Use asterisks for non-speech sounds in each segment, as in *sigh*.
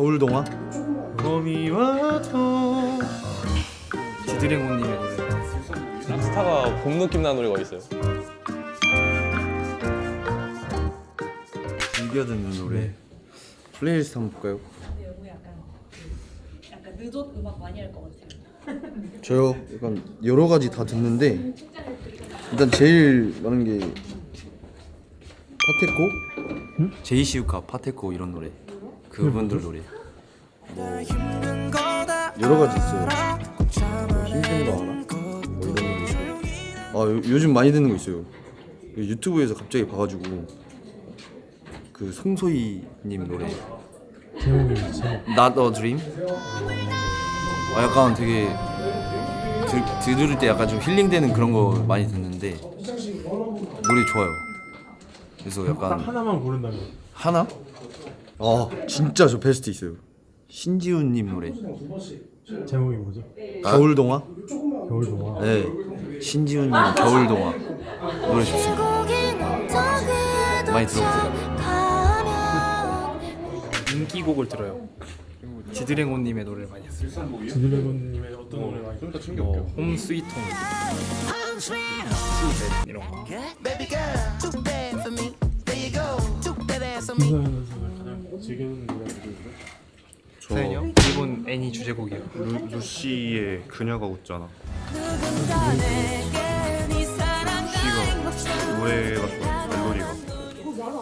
겨울 동화? 봄이 와도 지드래곤님의 노래 랍스타가 봄 느낌 나는 노래가 있어요. 즐겨 듣는 노래. 플레이리스트 한번 볼까요? 근데 여기 약간 그 약간 늦었 음악 많이 할 것 같아요. *laughs* 저요. 약간 여러 가지 다 듣는데 일단 제일 많은 게 파테코, 제이시우카, 파테코 이런 노래. 그분들 노래. 뭐 여러 가지 있어요. 뭐거 알아? 뭐 이런 노래 있어요. 아 요, 요즘 많이 듣는 거 있어요. 유튜브에서 갑자기 봐가지고 그 송소희님 노래. 제목이 제목 Not a Dream? 아 약간 되게 들, 들을 때 약간 좀 힐링되는 그런 거 많이 듣는데 노래 좋아요. 그래서 딱 약간 하나만 고른다면 하나? 아 진짜 저 베스트 있어요. 신지훈님 노래. 제목이 뭐죠? 겨울 동화? 겨울 동화 네. 신지훈님 겨울 동화 노래 좋습니다. 많이 들어보세요. 인기곡을 들어요 지드래곤님의 노래를 많이 했어요 지드래곤님의 어떤 노래 많이 들어요? 뭐홈 스위트 홈 이런 거. 김서현에서 가장 즐겨 듣는 노래 가 뭐죠? 사연이요? 일본 애니 주제곡이요 루, 루시의 그녀가 웃잖아. 루시가 노래가 좋아요. 멜로디가.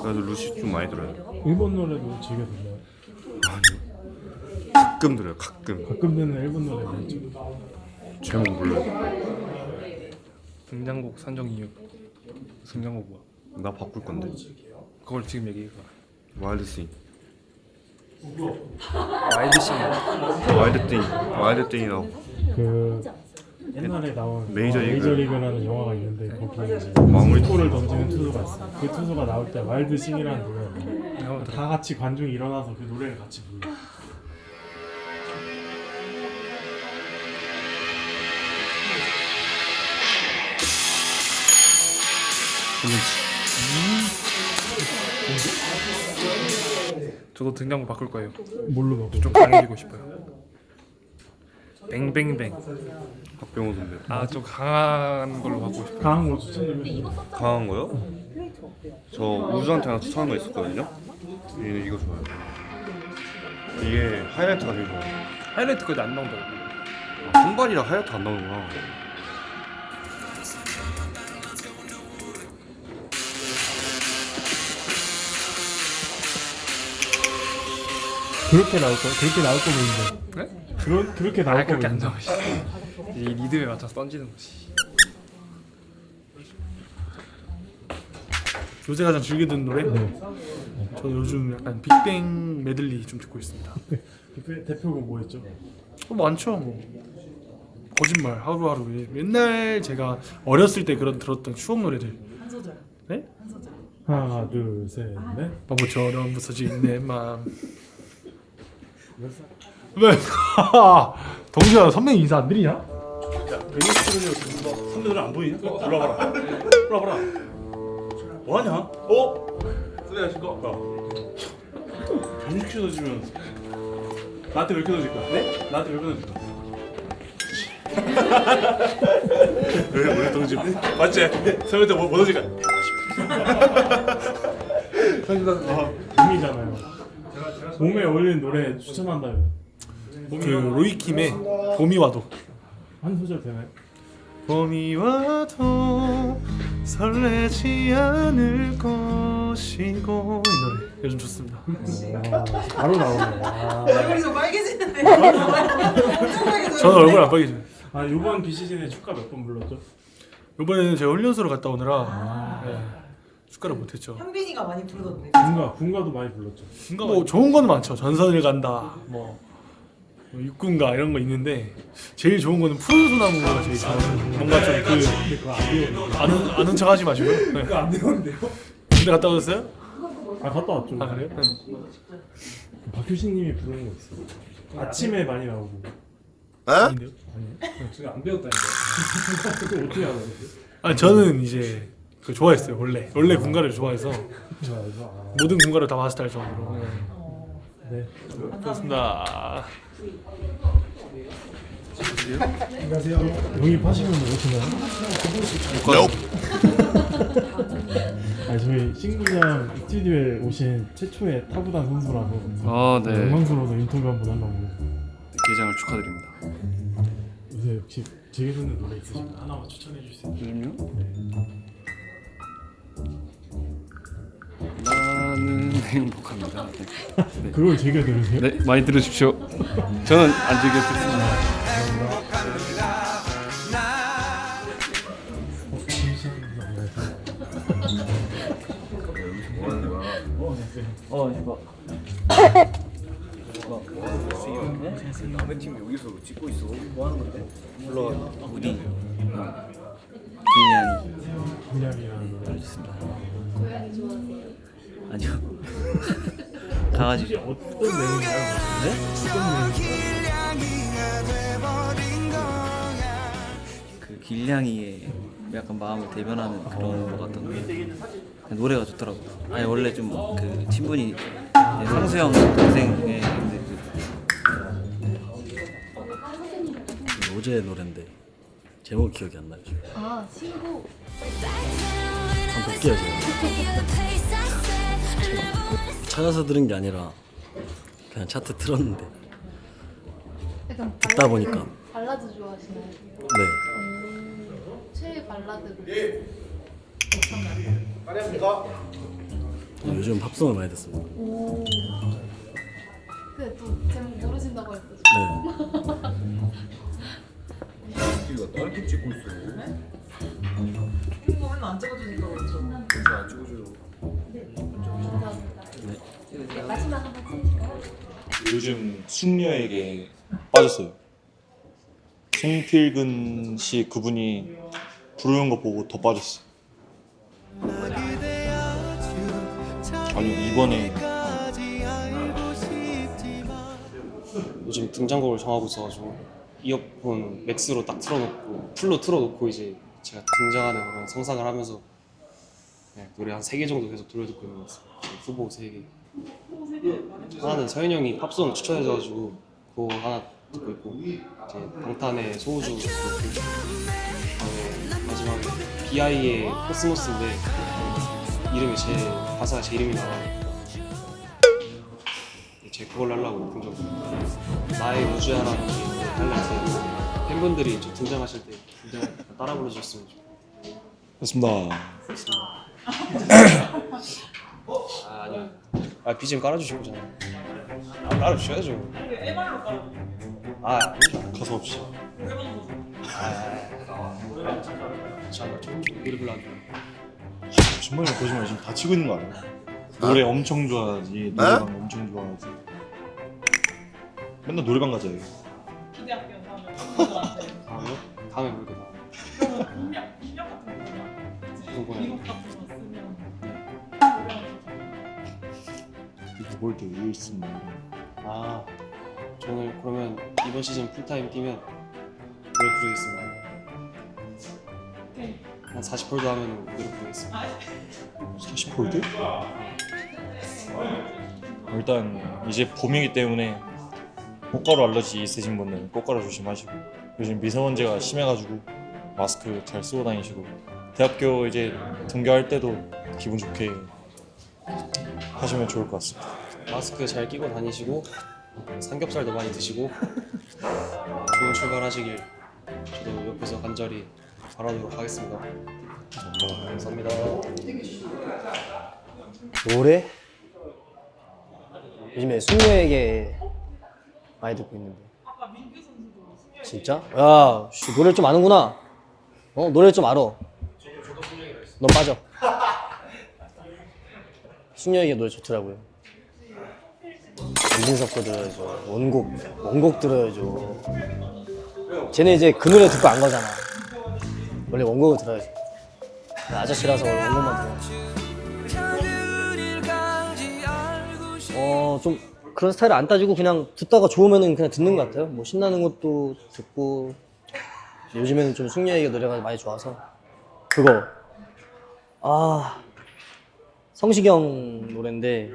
그래서 루시 좀 많이 들어요. 일본 노래도 즐겨 듣나요? 가끔 들어요. 가끔. 가끔 듣는 일본 노래 뭐죠? 제목 몰라요. 등장곡 산정 이유 등장곡 뭐야? 나 바꿀 건데. 그걸 지금 얘기해 와일드 싱. 와일드 싱 와일드 띵. 와일드 띵이라고. 그 옛날에 나온 메이저 리그. 메이저리그라는 영화가 있는데 거기에 이제 마무리 투수를 던지는 투수가 있어 그 투수가 나올 때 와일드 싱이라는 노래가 다 같이 관중이 일어나서 그 노래를 같이 불러 저도 등장곡 바꿀 거예요 뭘로 바꿔? 좀 강해지고 싶어요 뱅뱅뱅 박병호 선배. 아 좀 강한 걸로 바꾸고 싶어요 강한 거 추천드리면 강한 거요? 저 우주한테 하나 추천한 거 있었거든요. 이, 이거 좋아요. 이게 하이라이트가 되게 좋아요. 하이라이트까지 안 나온다고 아, 한발이라 하이라이트 안 나오는구나. 그렇게 나올 거 그렇게 나올 거 보이는데 네? 그런 그렇게 나올 아 거 그렇게 안 보이는데 나와 씨. 이 리듬에 맞춰서 던지는 거지 요새 가장 즐겨 듣는 노래? 네. 저 요즘 약간 빅뱅 메들리 좀 듣고 있습니다. 대표, 대표곡 뭐였죠? 어, 많죠 뭐. 거짓말 하루하루 맨날 제가 어렸을 때 그런 들었던 추억 노래들 한 소절. 네? 한 소절. 하나 둘 셋 넷 바보처럼 부서진 내 마음 왜? *laughs* 동주야 선배님 인사 안 드리냐? 선배들 안 보이냐? 올라가라. 올라가라. 뭐하냐? 어? 선배하실까? 변신시켜 던지면 나한테 몇개 던질 거야? 네? 나한테 던질 거야? *laughs* 왜 우리 동지 맞지? 선배한테 뭐, 뭐 던질 거야? *laughs* 봄이잖아요 봄에 어울리는 노래 추천한다면 그 로이킴의 봄이 와도 한 소절 되나요? 봄이 와도 설레지 않을 것이고 이 노래 요즘 좋습니다. 와, 바로 나오네 와. 얼굴이 좀 빨개지는데. *laughs* 저는 얼굴 안 빨개져요. 아 이번 비 시즌에 축가 몇 번 불렀죠? 이번에는 제가 훈련소로 갔다 오느라 네, 축가를 못했죠. 현빈이가 많이 부르던데. 군가 군가도 많이 불렀죠 뭐 좋은 거는 많죠. 전선을 간다, 뭐, 뭐 육군가 이런 거 있는데 제일 좋은 거는 푸른 소나무가 제일 좋아요. 뭔가 좀그 근데 그거 안 배웠는데 아는 아는 척 하지 마시고요. 네. *laughs* 그거 안 배웠는데요? 군대 갔다 오셨어요? 아 갔다 왔죠 아 그래요? 네. 박효신님이 부르는 거 있어요 아침에 많이 나오고 아닌데요? 제가 안 배웠다니까 *laughs* 그거 어떻게 알아요? 아 저는 이제 그 좋아했어요 원래 원래 군가를 좋아해서 *laughs* 좋아해서 아. 모든 군가를 다 마스터할 정도로 네. 네. 좋습니다. 안녕하세요. 영입하시면 오시나요? *laughs* 아니 저희 신구장 스튜디오에 오신 최초의 타구단 선수라서 아 네. 영광스러워서 인터뷰 한번 하려고 개장을 축하드립니다. 요새 혹시 제게 듣는 노래 있으신가요? 하나만 추천해 있나요? 요즘요? 네. 나는 행복합니다. 네. 그걸 제게 들으세요? 네, 많이 들으십시오. 저는 안 즐겨 듣습니다. 어, 이거. 남의 팀 여기서 찍고 있어. 뭐 하는 건데? 불러. 어디? 강아지. 어떤 내용인가요? 네? 어떤? 그 길냥이의 약간 마음을 대변하는 그런 것 같던데 노래가 좋더라고요. 아니 원래 좀 그 친분이 상수형 동생의 근데 그 어제 노래인데 제목 기억이 안 나요. 지금. 아 친구 한번 볼게요 제가. *laughs* 찾아서 들은 게 아니라 그냥 차트 틀었는데 약간 듣다 발라드- 보니까. 발라드 좋아하시나요? 네. 음, 최애 발라드 요즘 팝송을 많이 듣습니다. 오 근데 또 제목 모르신다고 했죠 네. 마지막 요즘 숙녀에게 빠졌어요. 송필근 씨 그분이 부르는 거 보고 더 빠졌어. 아니 이번에 요즘 등장곡을 정하고 있어가지고 이어폰 맥스로 딱 틀어놓고 풀로 틀어놓고 이제 제가 등장하는 그런 상상을 하면서 네, 노래 한 세 개 정도 계속 돌려듣고 있는 것 같습니다. 후보 세 개. 하나는 서현 형이 팝송 추천해줘가지고 그거 하나 듣고 있고 이제 방탄의 소우주 듣고 있고. 그다음에 마지막에 B.I.의 코스모스인데 이름이 제 가사가 제 이름이 나와 제 그걸 하려고 등장 나의 우주야라는 게 하이라이트 팬분들이 저 등장하실 때 등장 따라 불러주셨으면 좋겠어요. 됐습니다. *laughs* 아 아니요 아 BGM 깔아주실 거잖아요 아 깔아주셔야죠 아 아니죠 가사 없이. 잠깐만 저 노래 불러 안 돼요 정말 거짓말 지금 다 치고 있는 거 아니야? 노래 엄청 좋아하지. 노래방 엄청 좋아하지. 맨날 노래방 가자. 이거. 다음에 *laughs* 다음에 부르게 나 무슨 거야 이거 뭘때 일승 뭐아 저는 그러면 이번 시즌 풀타임 뛰면 노래 부르겠습니다. 한 40홀드 하면 노래 부르겠습니다. 40홀드? 일단 이제 봄이기 때문에 꽃가루 알러지 있으신 분은 꽃가루 조심하시고 요즘 미세먼지가 심해가지고 마스크 잘 쓰고 다니시고 대학교 이제 등교할 때도 기분 좋게 하시면 좋을 것 같습니다. 마스크 잘 끼고 다니시고 삼겹살도 많이 드시고 좋은 출발하시길 저도 옆에서 간절히 바라도록 하겠습니다. 감사합니다. 노래? 요즘에 숙녀에게 많이 듣고 있는데. 진짜? 야 씨, 노래를 좀 아는구나. 어 노래를 좀 알아. 넌 빠져. 숙녀에게 노래 좋더라고요 이진석 거 들어야죠 원곡 원곡 들어야죠. 쟤네 이제 그 노래 듣고 안 가잖아. 원래 원곡을 들어야지. 나 아저씨라서 원래 원곡만 들어 어, 좀 그런 스타일 안 따지고 그냥 듣다가 좋으면은 그냥 듣는 것 같아요. 뭐 신나는 것도 듣고. 요즘에는 좀 숙녀에게 노래가 많이 좋아서. 그거. 아 성시경 노래인데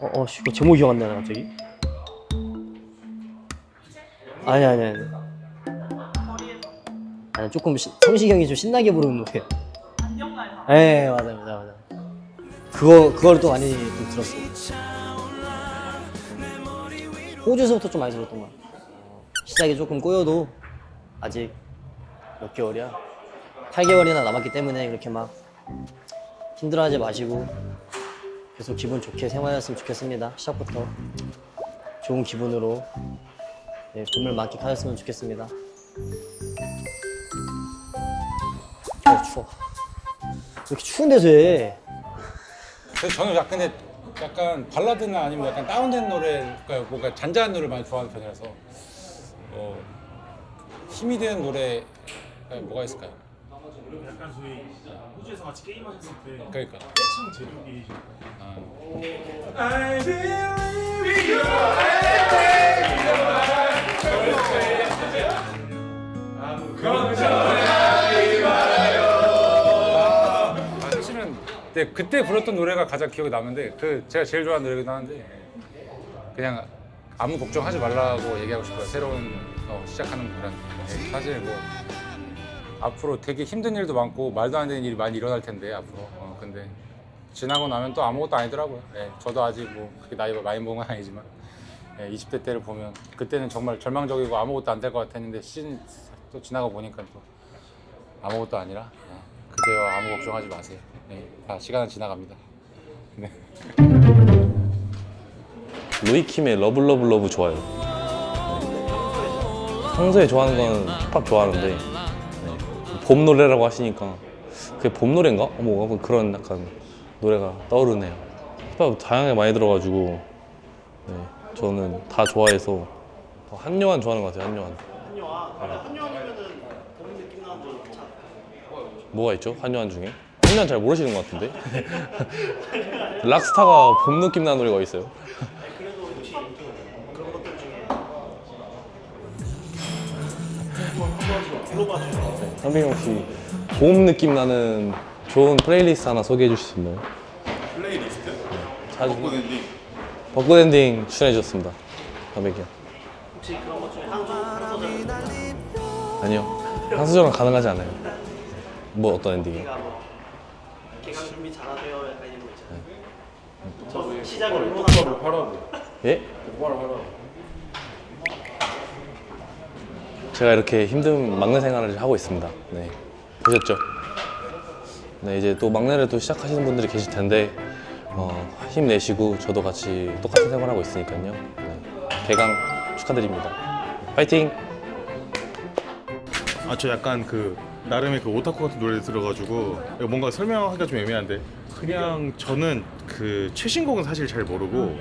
어, 어, 씨, 이거 제목 기억 안 나네 갑자기. 아니 아니 아니. 아니 조금 시, 성시경이 좀 신나게 부르는 노래. 예 맞아 맞아 맞아. 그거 그걸 또 많이 또 들었어요. 호주에서부터 좀 많이 들었던 것 같아요. 시작이 조금 꼬여도 아직 몇 개월이야. 8개월이나 남았기 때문에 그렇게 막 힘들어하지 마시고 계속 기분 좋게 생활했으면 좋겠습니다. 시작부터 좋은 기분으로 네, 봄을 만끽하셨으면 좋겠습니다. 어 추워. 왜 이렇게 추운 데서 해? 저는 약간 약간 발라드나 아니면 약간 다운된 노래, 그러니까 뭔가 잔잔한 노래를 많이 좋아하는 편이라서 어, 힘이 되는 노래 뭐가 있을까요? 약간 저희 호주에서 같이 게임하셨을 때 그러니까. 떼창 제조기 아, I believe you 아, 사실은 네, 그때 불렀던 노래가 가장 기억에 남는데 그 제가 제일 좋아하는 노래기도 하는데 그냥 아무 걱정하지 말라고 얘기하고 싶어요. 새로운 어, 시작하는 분한테. 네, 사실 뭐 앞으로 되게 힘든 일도 많고 말도 안 되는 일이 많이 일어날 텐데 앞으로. 어, 근데 지나고 나면 또 아무것도 아니더라고요. 네, 저도 아직 뭐 그렇게 나이 많이 먹은 건 아니지만 네, 20대 때를 보면 그때는 정말 절망적이고 아무것도 안 될 것 같았는데 시즌 또 지나고 보니까 또 아무것도 아니라 네, 그대와 아무 걱정하지 마세요. 네, 다 시간은 지나갑니다. 네. 로이킴의 러블 러블 러브 좋아요. 네. 평소에 좋아하는 건 힙합 좋아하는데 네. 봄 노래라고 하시니까 그게 봄 노래인가? 약간 그런 약간 노래가 떠오르네요. 힙합 다양하게 많이 들어가지고 네. 저는 다 좋아해서 어, 한요한 좋아하는 것 같아요. 한요한. 뭐가 있죠? 한요한 중에? 한요한 잘 모르시는 것 같은데? *laughs* 락스타가 봄 느낌 나는 노래가 있어요. 상빈이 혹시 봄 느낌 나는 좋은 플레이리스트 하나 소개해 주실 수 있나요? 플레이리스트? 네. 벚꽃 엔딩 벚꽃 엔딩 추천해 주셨습니다 담백이 형 혹시 그런 것 중에 한소절 아니요 한소절은 가능하지 않아요 뭐 어떤 엔딩이요? 개강 준비 잘하세요. 약간 이런 거 있잖아요. 시작을 응원하고 예? 제가 이렇게 힘든 막내 생활을 하고 있습니다. 네. 보셨죠? 네, 이제 또 막내를 또 시작하시는 분들이 계실 텐데, 어, 힘내시고 저도 같이 똑같은 생활하고 있으니까요. 네. 개강 축하드립니다. 파이팅! 아 저 약간 그 나름의 그 오타쿠 같은 노래 들어가지고 이거 뭔가 설명하기가 좀 애매한데 그냥 저는 그 최신곡은 사실 잘 모르고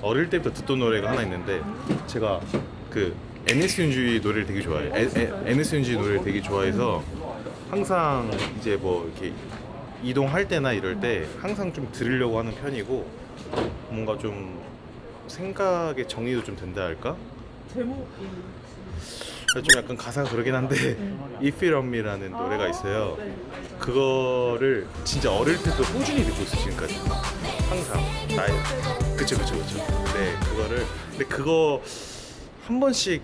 어릴 때부터 듣던 노래가 하나 있는데 제가 그 NS 윤주의 노래를 되게 좋아해요. 에, 에, NS 윤주의 노래를 되게 좋아해서 항상 이제 뭐 이렇게 이동할 때나 이럴 때 항상 좀 들으려고 하는 편이고 뭔가 좀 생각의 정리도 좀 된다 할까? 좀 약간 가사가 그러긴 한데 *laughs* If You Love Me라는 노래가 있어요. 그거를 진짜 어릴 때부터 꾸준히 듣고 있어 지금까지. 항상. 나의 그쵸 그쵸 그쵸. 네 그거를. 근데 그거 한 번씩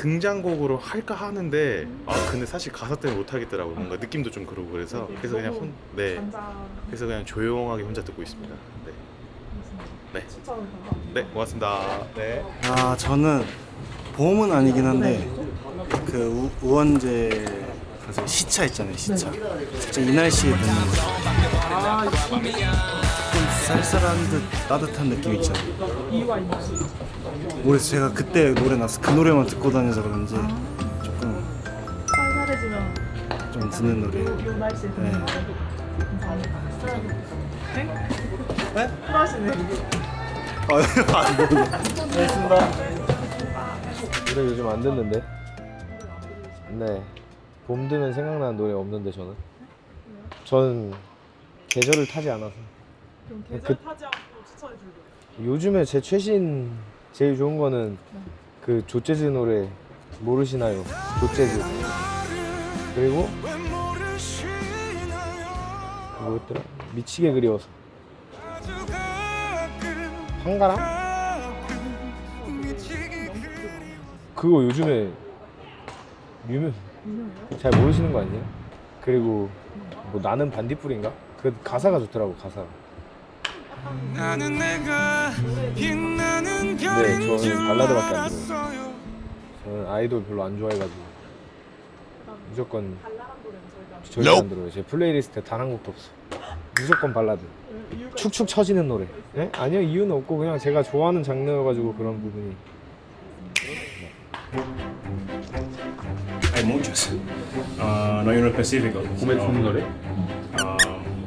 등장곡으로 할까 하는데 아 근데 사실 가사 때문에 못 하겠더라고. 뭔가 느낌도 좀 그러고 그래서 그래서 그냥 혼, 네. 그래서 그냥 조용하게 혼자 듣고 있습니다. 네. 네. 네, 고맙습니다. 네. 아 저는 봄은 아니긴 한데 그 우, 우원재 가수 시차 있잖아요 시차. 진짜 이 날씨에 듣는 거 조금 쌀쌀한 듯 따뜻한 느낌 있잖아요 모르겠어 제가 그때 노래 나서 그 노래만 듣고 다녀서 그런지 조금 쌀쌀해지면 좀 듣는 노래 요 날씨에 네. 쿨하시네. 아, *laughs* 뭐, 노래 요즘 안 듣는데? 네. 봄 되면 생각나는 노래 없는데 저는? 저는 계절을 타지 않아서. 그럼 계절 계절 타지 않고 추천해 줄게요. 요즘에 제 최신 제일 좋은 거는 그 조재즈 노래 모르시나요? 조재즈. 그리고 뭐였더라? 미치게 그리워서. 한가람? 그거 요즘에 유명 잘 모르시는 거 아니에요? 그리고 뭐 나는 반딧불인가? 그 가사가 좋더라고 가사가. 네, 저는 발라드밖에 안 들어요. 저는 아이돌 별로 안 좋아해가지고 무조건 절대 안 들어요. 제 플레이리스트에 단 한 곡도 없어. 무조건 발라드. 축축 처지는 노래. 예? 아니요 이유는 없고 그냥 제가 좋아하는 장르여가지고 그런 부분이. Hay muchos. Ah, no hay uno específico. 봄에 좋은 노래? Ah,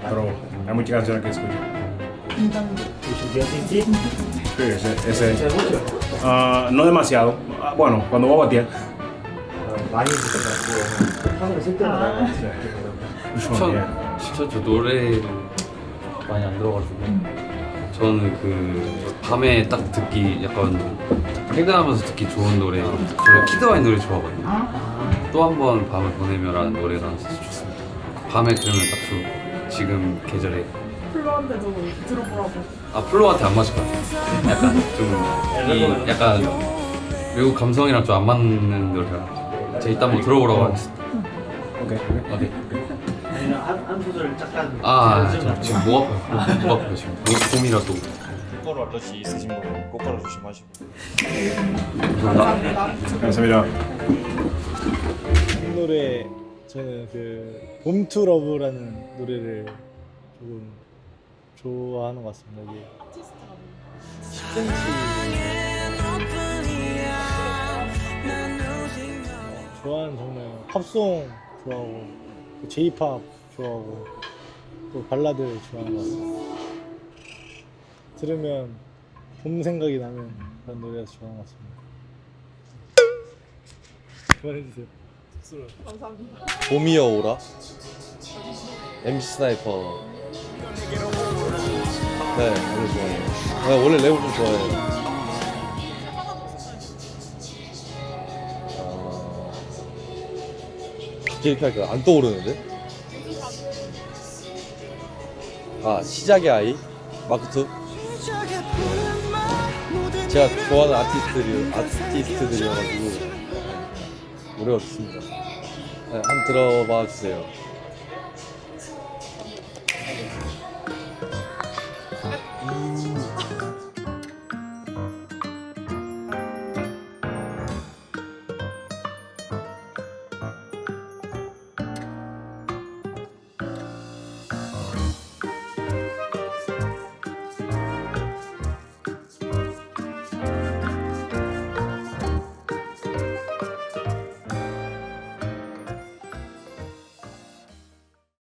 pero hay muchas canciones que escucho. Sí, ese. ese Ah, no demasiado. Ah, bueno, cuando voy a batear. 저 노래 많이 안 들어가지고 저는 그 밤에 딱 듣기 약간 퇴근하면서 듣기 좋은 노래 저는 키드와인 노래 좋아하거든요 또 한 번 밤을 보내며라는 노래가 좋습니다 밤에 들으면 딱 좋고 지금 계절에 플로한테도 들어보라고. 아 플로한테 안 맞을 것 같아요 약간 좀이 약간 외국 감성이랑 좀 안 맞는 노래라 제가 이따 한번 들어보라고 하겠습니다 오케이. 오케이 한, 한 소절 잠깐. 아, 저 지금 목 아파요. 목 아파요 지금. 목 봄이라도. 꽃가루 알러지 있으신 분은 꽃가루 조심하시고. 감사합니다. 이 노래 저는 그 봄투 러브라는 노래를 조금 좋아하는 것 같습니다. 이게 10cm 좋아하는 장르 팝송 좋아하고 또 J-팝 좋아하고 또 발라드 좋아하는 것 같습니다. 들으면 봄 생각이 나는 그런 노래가 좋아하는 것 같습니다. 그만해주세요. 감사합니다. 봄이여 오라. MC 스나이퍼. 네, 노래 좋아해요. 네, 원래 랩을 좀 좋아해요. 어... 갑자기 이렇게 하니까 안 떠오르는데? 아, 시작의 아이? 마크2? 제가 좋아하는 아티스트들이, 아티스트들이어가지고 노래가 좋습니다. 네, 한번 들어봐 주세요.